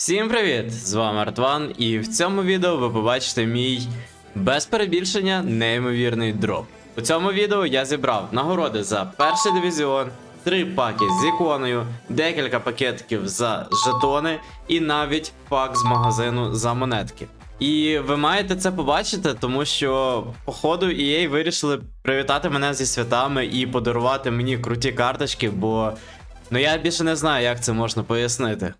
Всім привіт! З вами Артван, і в цьому відео ви побачите мій без перебільшення неймовірний дроп. У цьому відео я зібрав нагороди за перший дивізіон, три паки з іконою, декілька пакетиків за жетони і навіть пак з магазину за монетки. І ви маєте це побачити, тому що, походу, EA вирішили привітати мене зі святами і подарувати мені круті карточки, бо ну я більше не знаю, як це можна пояснити.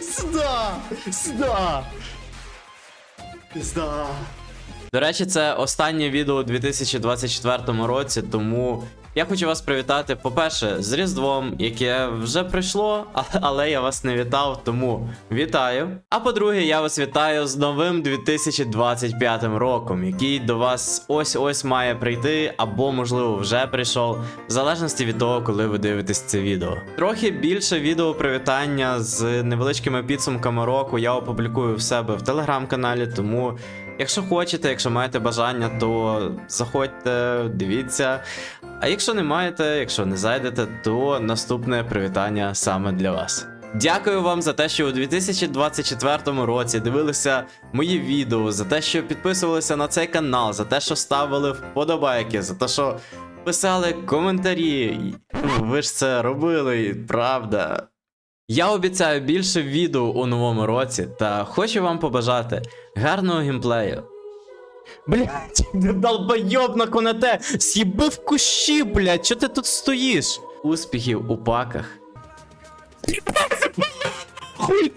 Сюда! Сюда! Пізда. До речі, це останнє відео у 2024 році, тому я хочу вас привітати, по-перше, з Різдвом, яке вже прийшло, але я вас не вітав, тому вітаю. А по-друге, я вас вітаю з новим 2025 роком, який до вас ось-ось має прийти, або, можливо, вже прийшов, в залежності від того, коли ви дивитесь це відео. Трохи більше відео привітання з невеличкими підсумками року я опублікую в себе в телеграм-каналі, тому. Якщо хочете, якщо маєте бажання, то заходьте, дивіться. А якщо не маєте, якщо не зайдете, то наступне привітання саме для вас. Дякую вам за те, що у 2024 році дивилися мої відео, за те, що підписувалися на цей канал, за те, що ставили вподобайки, за те, що писали коментарі. Ви ж це робили, правда. Я обіцяю більше відео у новому році та хочу вам побажати гарного геймплею. Блять, долбойоб на конете! С'їби в кущі, блять, чо ти тут стоїш? Успіхів у паках.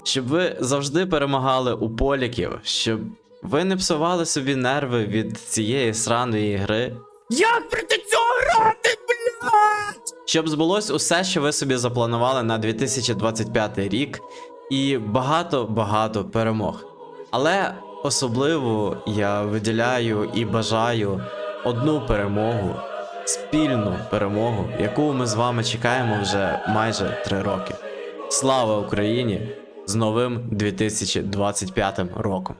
Щоб ви завжди перемагали у поліків, щоб ви не псували собі нерви від цієї сраної гри. Як проти цього грати, блять? Щоб збулось усе, що ви собі запланували на 2025 рік, і багато-багато перемог. Але особливо я виділяю і бажаю одну перемогу, спільну перемогу, яку ми з вами чекаємо вже майже три роки. Слава Україні! З новим 2025 роком!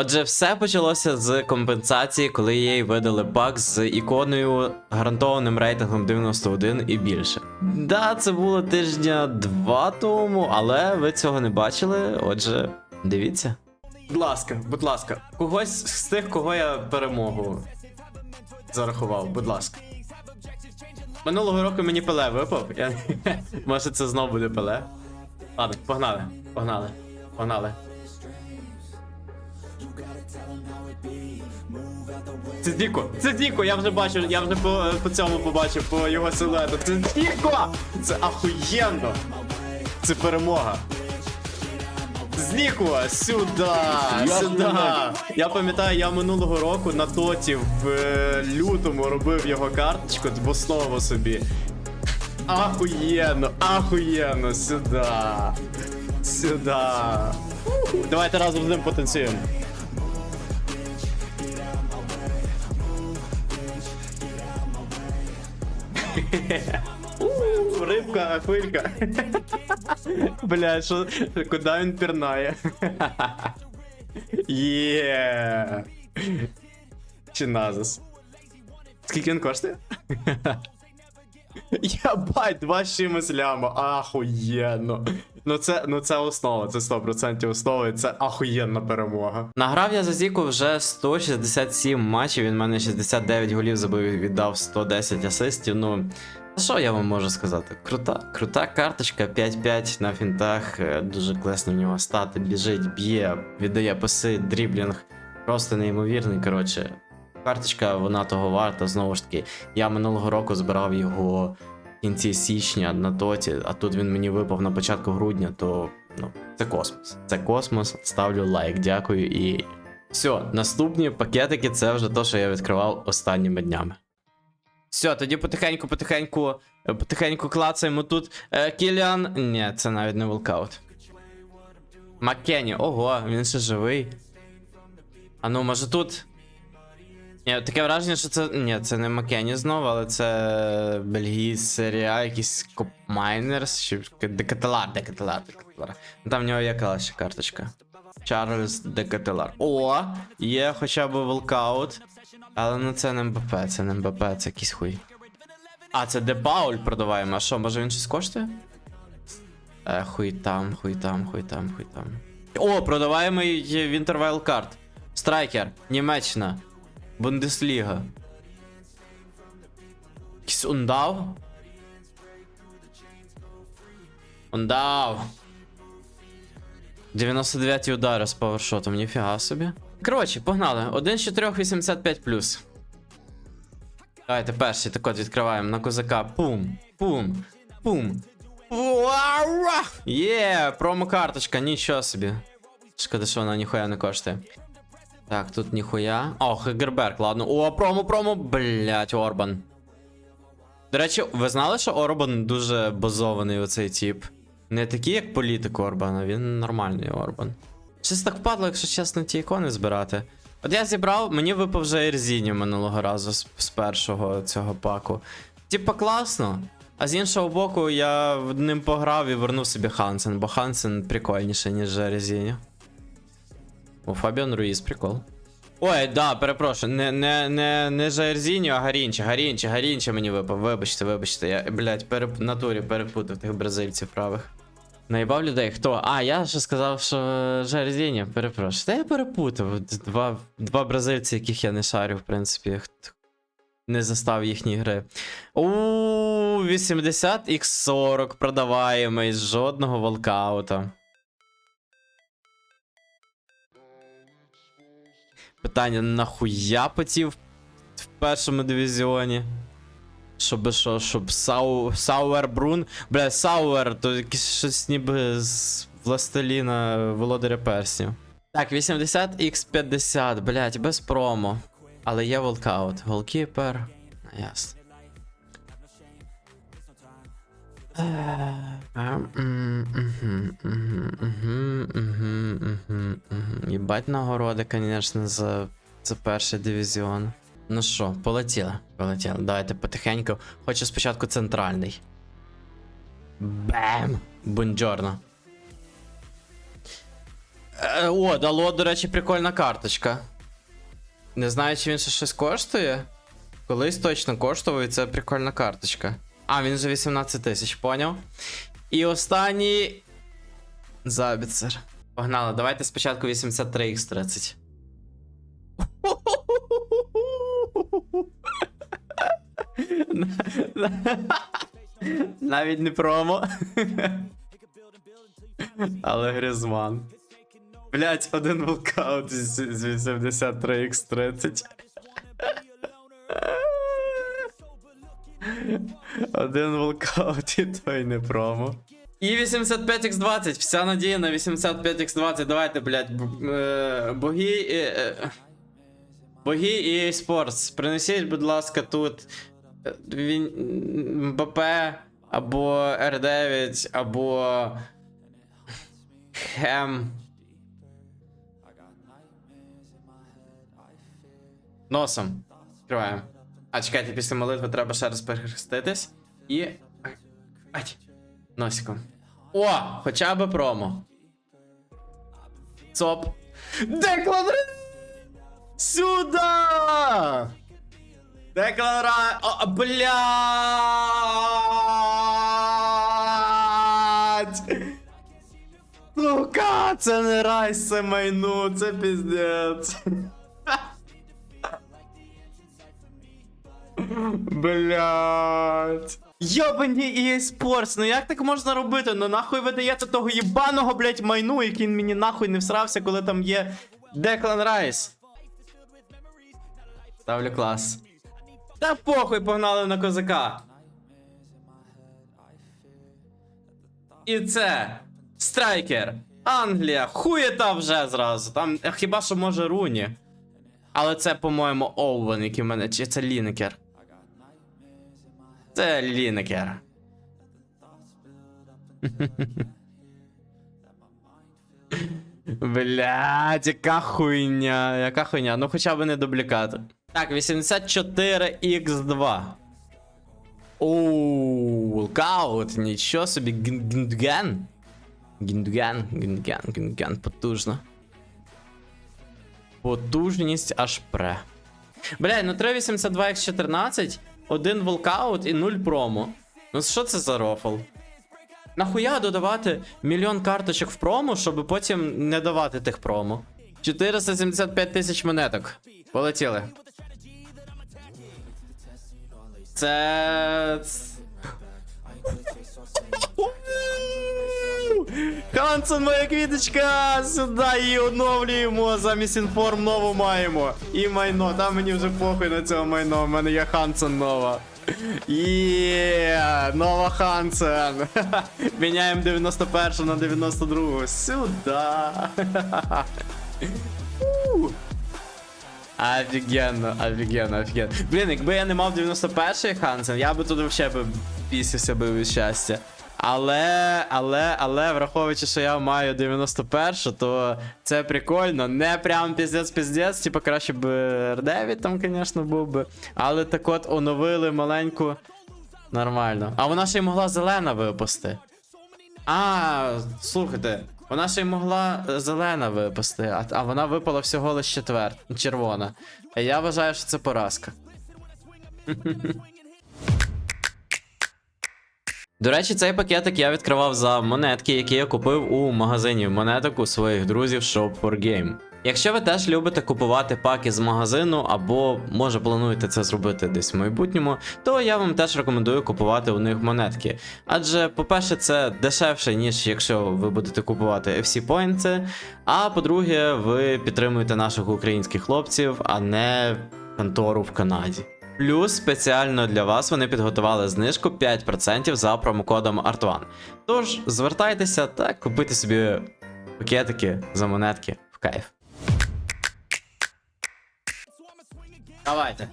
Отже, все почалося з компенсації, коли їй видали пак з іконою гарантованим рейтингом 91 і більше. Да, це було тижня два тому, але ви цього не бачили. Отже, дивіться. Будь ласка, будь ласка, когось з тих, кого я перемогу зарахував, будь ласка. Минулого року мені пеле випав. Я... Може це знову буде пеле. Ладно, погнали, погнали, погнали. Це Діко, це Діко, я вже бачу, я вже по, по цьому побачив, по його силуету. Це Діко! Це ахуєнно! Це перемога. Зніко, сюди, сюди. Я пам'ятаю, я минулого року на тоті в е, лютому робив його карточку в основу собі. Ахуєнно, ахуєнно, сюди. Сюди. Давайте разом з ним потанцюємо. Рибка, хвилька. Бля, що, куди він пірнає? Є. Чи назис? Скільки він коштує? Ябать, два з чимось ахуєнно. Ну це, ну це основа, це 100% основа, і це ахуєнна перемога. Награв я за Зіку вже 167 матчів, він мене 69 голів забив і віддав 110 асистів. Ну, що я вам можу сказати? Крута, крута карточка 5-5 на фінтах, е, дуже класно в нього стати, біжить, б'є, віддає паси, дріблінг. Просто неймовірний. Коротше, карточка, вона того варта. Знову ж таки, я минулого року збирав його в кінці січня на тоті, а тут він мені випав на початку грудня, то ну, це космос. Це космос. Ставлю лайк, дякую і. Все, наступні пакетики це вже то, що я відкривав останніми днями. Все, тоді потихеньку, потихеньку, е, потихеньку клацаємо тут. Е, Кіліан. Ні, це навіть не волкаут. Маккені, ого, він ще живий. А ну, може тут. Ні, таке враження, що це. Ні, це не Маккені знову, але це бельгійський серія, якийсь Коп Майнерс, чи Декателар, Декателар, Декателар. Ну там в нього є ще карточка. Чарльз Декателар. О, є хоча б волкаут. Але ну це не МБП, це не МБП, це якийсь хуй. А, це Де продаваємо. А що, може він щось коштує? Е, хуй там, хуй там, хуй там, хуй там. О, продаваємо Winter Wild Card. Страйкер, Німеччина. Бундесліга. Якийсь ундав? Ундав. 99 удари з павершотом, ніфіга собі. Коротше, погнали. 1 з 4 85 плюс. Давайте перший так от відкриваємо на козака. Пум, пум, пум. Є, промокарточка, нічого собі. Шкода, що вона ніхуя не коштує. Так, тут ніхуя. О, Хегерберг, ладно. О, промо, промо, блять, Орбан. До речі, ви знали, що Орбан дуже базований оцей тип? Не такий, як політик Орбана, він нормальний Орбан. Щось так впадло, якщо чесно, ті ікони збирати. От я зібрав, мені випав вже Ерзіні минулого разу з, з першого цього паку. Типа класно. А з іншого боку, я ним пограв і вернув собі Хансен, бо Хансен прикольніше, ніж Ерзіні. О, Фабіан Руїз, прикол. Ой, да, перепрошую, не, не, не, не Жаерзіньо, а Гарінче, Гарінче, Гарінче мені випав. Вибачте, вибачте, я, блядь, переп... натурі перепутав тих бразильців правих. Наїбав людей, хто? А, я ще сказав, що Жаерзіньо, перепрошую. Та я перепутав. Два, два бразильці, яких я не шарю, в принципі. Не застав їхні гри. У 80 x 40 продаваємо з жодного волкаута. Питання нахуя потів в першому дивізіоні? Щоб що, щоб Сау, Сауер Брун. Бля, Сауер, то щось ніби з Властеліна Володаря Перснів. Так, 80 x 50 блять, без промо. Але є волкаут. Голкіпер. Ясно. Єбать нагороди, конечно, за, за перший дивізіон. Ну що, полетіли. Полетіли. Давайте потихеньку. Хочу спочатку центральний. Бем! Бунджорно. Е, о, дало, до речі, прикольна карточка. Не знаю, чи він ще щось коштує. Колись точно коштував, і це прикольна карточка. А, він вже 18 тисяч, поняв. І останній. Забіцер. Погнали, давайте спочатку 83х30. Навіть не промо. Але Грізман. Блять, один волкаут з з 83х30. Один волкаут і той не промо. І 85x20, вся надія на 85x20. Давайте, блядь, е, боги. і, е, Боги і Sports. Принесіть, будь ласка, тут е, МБП або R9, або Хем. Носом. Відкриваємо. А, чекайте, після молитви треба ще раз перехреститись. І. Ай. Носиком. О! Хоча б промо. Цоп. Деклан! Сюда! Деклан Райс! О, блядь! Сука, це не райс, це майну, це піздець. Блять. Йобані EA ну як так можна робити? Ну нахуй видається того єбаного, блять, майну, який мені нахуй не всрався, коли там є Деклан Райс. Ставлю клас. Та похуй погнали на козака. І це Страйкер. Англія. Хуєта вже зразу. Там е, хіба що може Руні. Але це, по-моєму, Оуен, який в мене. Чи це Лінекер? Це Лінекер. Блять, яка хуйня, яка хуйня. Ну хоча б не дублікат. Так, 84x2. Оу, волкаут, нічого собі, Гін- Гіндген. Гіндген, Гіндген, Гіндген, потужно. Потужність аж пре. Бля, ну 382 x 14 один волкаут і нуль промо. Ну що це за рофл? Нахуя додавати мільйон карточок в промо, щоб потім не давати тих промо? 475 тисяч монеток. Полетіли. Це. Хансен, моя квіточка! Сюди її оновлюємо. Замість інформ нову маємо. І майно. Там мені вже похуй на цього майно. У мене є Хансен нова. Є, нова Хансен. Міняємо 91 на 92. Сюда. Офігенно, офігенно, офігенно. Блін, якби я не мав 91-й Хансен, я би тут взагалі би пісився би від щастя. Але, але, але, враховуючи, що я маю 91, то це прикольно. Не прям піздець-піздець, типу краще б R9 там, звісно, був би. Але так от оновили маленьку. Нормально. А вона ще й могла зелена випусти. А, слухайте, вона ще й могла е, зелена випасти, а, а вона випала всього лише четвер, червона. Я вважаю, що це поразка. До речі, цей пакетик я відкривав за монетки, які я купив у магазині монеток у своїх друзів Shop 4Game. Якщо ви теж любите купувати паки з магазину, або може плануєте це зробити десь в майбутньому, то я вам теж рекомендую купувати у них монетки. Адже, по-перше, це дешевше, ніж якщо ви будете купувати FC Points, а по-друге, ви підтримуєте наших українських хлопців, а не контору в Канаді. Плюс спеціально для вас вони підготували знижку 5% за промокодом ART1. Тож звертайтеся та купуйте собі пакетики за монетки в кайф. Давайте.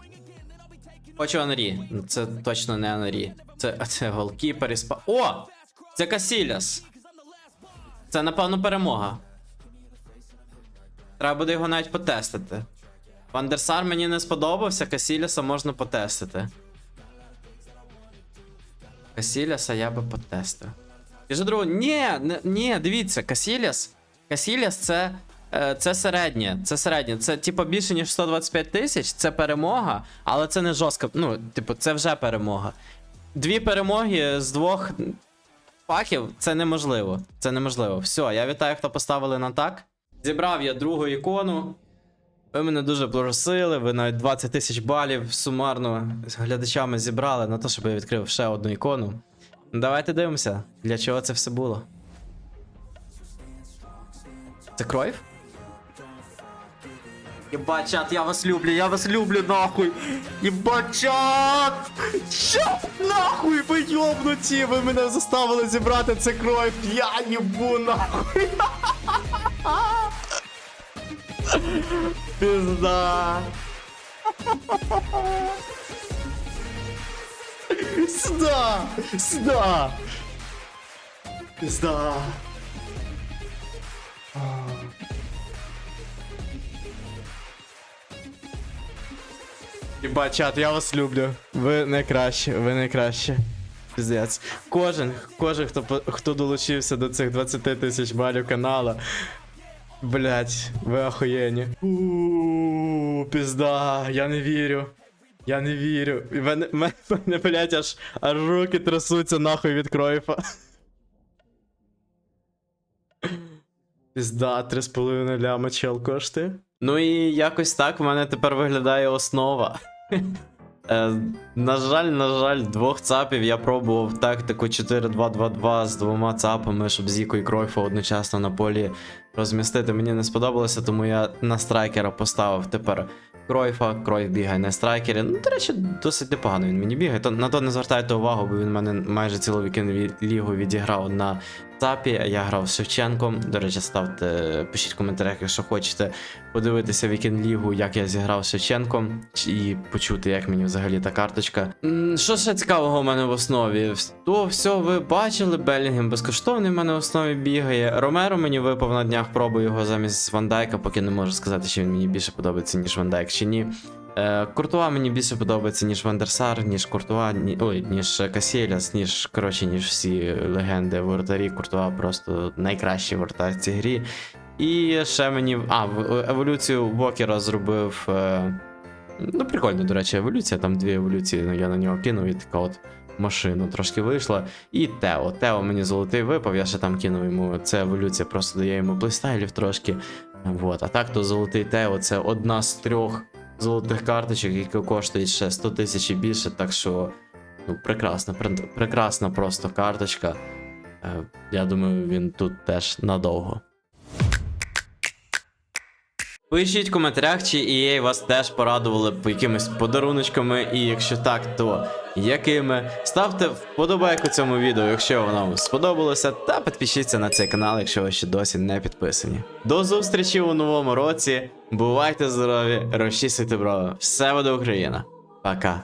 Хочу Анрі. Це точно не Анрі. Це, це голкіпер і спа. О! Це Касіляс. Це, напевно, перемога. Треба буде його навіть потестити. Вандерсар мені не сподобався, Касіляса можна потестити. Касіляса я би потестив. І другу, ні, ні, дивіться, Касіляс. Касіляс це, е, це середнє. Це середнє. Це типу більше, ніж 125 тисяч, це перемога, але це не жорстка. Ну, типу, це вже перемога. Дві перемоги з двох паків це неможливо. Це неможливо. Все, я вітаю, хто поставили на так. Зібрав я другу ікону. Ви мене дуже просили, ви навіть 20 тисяч балів сумарно з глядачами зібрали на те, щоб я відкрив ще одну ікону. Ну, Давайте дивимося, для чого це все було. Це кройв? Єбать, чат, я вас люблю, я вас люблю, нахуй! Єбать, чат! Що? Нахуй, ви йобнуті! Ви мене заставили зібрати це кройв! Я їбу, нахуй! Пизда. Сюда! Сюда! Пизда. Єбать, чат, я вас люблю. Ви найкраще, ви найкраще. Піздець. Кожен, кожен, хто, хто долучився до цих 20 тисяч балів канала. Блять, ви охуєнні. Пізда, я не вірю. Я не вірю. І мене, мене, блять, аж, аж руки трясуться нахуй від кройфа. Пізда, 3,5 ляма чел коштує. Ну і якось так в мене тепер виглядає основа. Е, на жаль, на жаль, двох цапів я пробував тактику 4-2-2-2 з двома цапами, щоб Зіко і Кройфа одночасно на полі розмістити. Мені не сподобалося, тому я на страйкера поставив тепер Кройфа. Кройф бігає на страйкері. Ну, до речі, досить непогано він мені бігає. То, на то не звертайте увагу, бо він мене майже цілу вікенд лігу відіграв на цапі. Я грав з Шевченком. До речі, ставте, пишіть в коментарях, якщо хочете подивитися вікенд лігу, як я зіграв з Шевченком, і почути, як мені взагалі та карточка. Що ще цікавого в мене в основі? То все, ви бачили, Белінгем безкоштовний в мене в основі бігає. Ромеро мені випав на днях, пробую його замість Вандайка, поки не можу сказати, чи він мені більше подобається, ніж Вандайк, чи ні. Е, Куртуа мені більше подобається, ніж Вандерсар, ніж Куртуа, ні, ой, ніж Касіляс, ніж коротше, ніж всі легенди воротарі. Куртуа просто найкращий воротар в цій грі. І ще мені. А, еволюцію Вокера зробив. Е... Ну, прикольно, до речі, еволюція. Там дві еволюції, ну, я на нього кинув і така от машина трошки вийшла. І Тео. Тео мені золотий випав, я ще там кинув йому. Це еволюція, просто дає йому плейстайлів трошки. Вот. А так то золотий Тео це одна з трьох золотих карточок, які коштують ще 100 тисяч і більше. Так що, ну, прекрасна, пр- прекрасна просто карточка. Е, Я думаю, він тут теж надовго. Пишіть в коментарях, чи EA вас теж порадували по якимись подаруночками, і якщо так, то якими. Ставте вподобайку цьому відео, якщо воно вам сподобалося, та підпишіться на цей канал, якщо ви ще досі не підписані. До зустрічі у новому році. Бувайте здорові, розчісуйте брови. Все буде Україна. Пока.